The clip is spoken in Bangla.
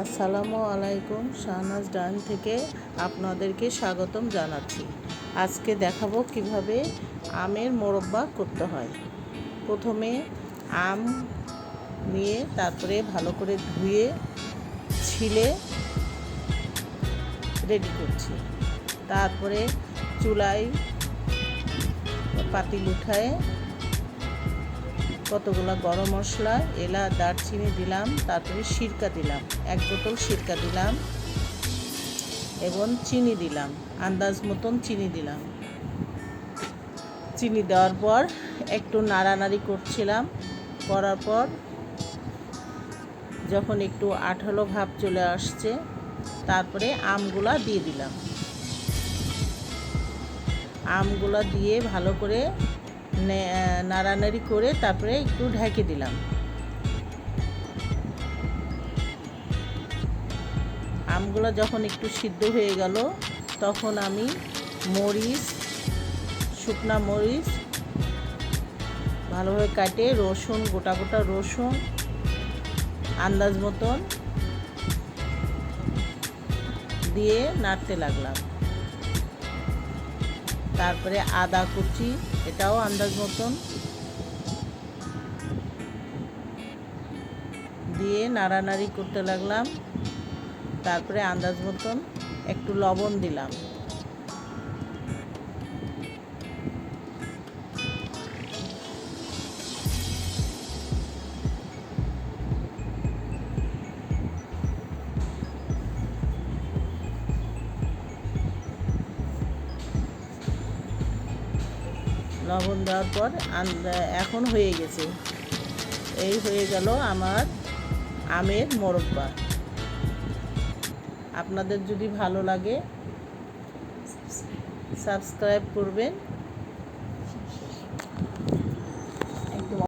আসসালামু আলাইকুম, শাহনাজ ডান থেকে আপনাদেরকে স্বাগতম জানাচ্ছি। আজকে দেখাবো কীভাবে আমের মোরব্বা করতে হয়। প্রথমে আম নিয়ে তারপরে ভালো করে ধুয়ে, ছিলে রেডি করছি। তারপরে চুলায় পাতিল উঠায় কতগুলো গরম মশলা এলা দারচিনি দিলাম, তারপরে সিরকা দিলাম। এক বোতল সিরকা দিলাম এবং চিনি দিলাম। আন্দাজ মতন চিনি দিলাম। চিনি দেওয়ার পর একটু নাড়ানাড়ি করছিলাম। করার পর যখন একটু আঠালো ভাব চলে আসছে, তারপরে আমগুলা দিয়ে দিলাম। আমগুলা দিয়ে ভালো করে নাড়ানাড়ি করে তারপরে একটু ঢেকে দিলাম। আমগুলো যখন একটু সিদ্ধ হয়ে গেল, তখন আমি মরিচ, শুকনা মরিচ, ভালোভাবে কাটে, রসুন, গোটা গোটা রসুন, আন্দাজ মতন দিয়ে নাড়তে লাগলাম। তারপরে আদা কুচি, এটাও আন্দাজ মতন। দিয়ে নাড়ানাড়ি করতে লাগলাম। তারপরে আন্দাজ মতন একটু লবণ দিলাম। লবণ দেওয়ার পর এখন হয়ে গেছে। এই হয়ে গেল আমার আমের মোরব্বা। আপনাদের যদি ভালো লাগে সাবস্ক্রাইব করবেন।